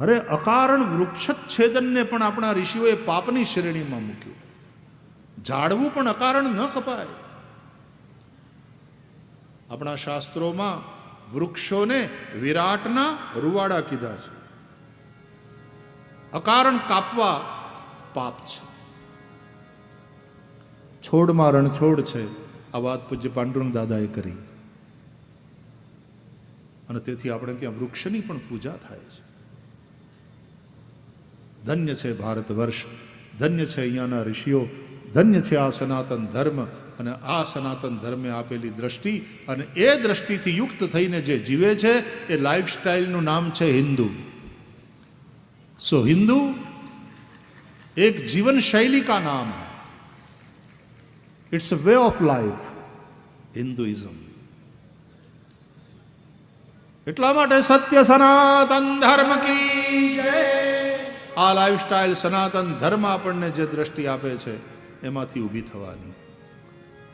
અરે અકારણ વૃક્ષચ્છેદનને પણ આપણા ઋષિઓએ પાપની શ્રેણીમાં મૂક્યું. ઝાડવું પણ અકારણ ન કપાય. આપણા શાસ્ત્રોમાં વૃક્ષોને વિરાટના રૂવાડા કીધા છે. અકારણ કાપવા પાપ છે. છોડમાં રણછોડ છે. આ વાત પૂજ્ય પાંડુરંગ દાદાએ કરી. અને તેથી આપણે ત્યાં વૃક્ષની પણ પૂજા થાય છે. ધન્ય છે ભારત વર્ષ, ધન્ય છે અહીંયાના ઋષિઓ, ધન્ય છે આ સનાતન ધર્મ અને આ સનાતન ધર્મે આપેલી દ્રષ્ટિ અને એ દ્રષ્ટિથી યુક્ત થઈને જે જીવે છે એ લાઈફસ્ટાઈલનું નામ છે હિન્દુ. સો હિન્દુ એક જીવન શૈલી કા નામ it's a way of life Hinduism એટલા માટે સત્ય સનાતન ધર્મ કી આ લાઈફસ્ટાઈલ સનાતન ધર્મ આપણને જે દ્રષ્ટિ આપે છે એમાંથી ઊભી થવાની.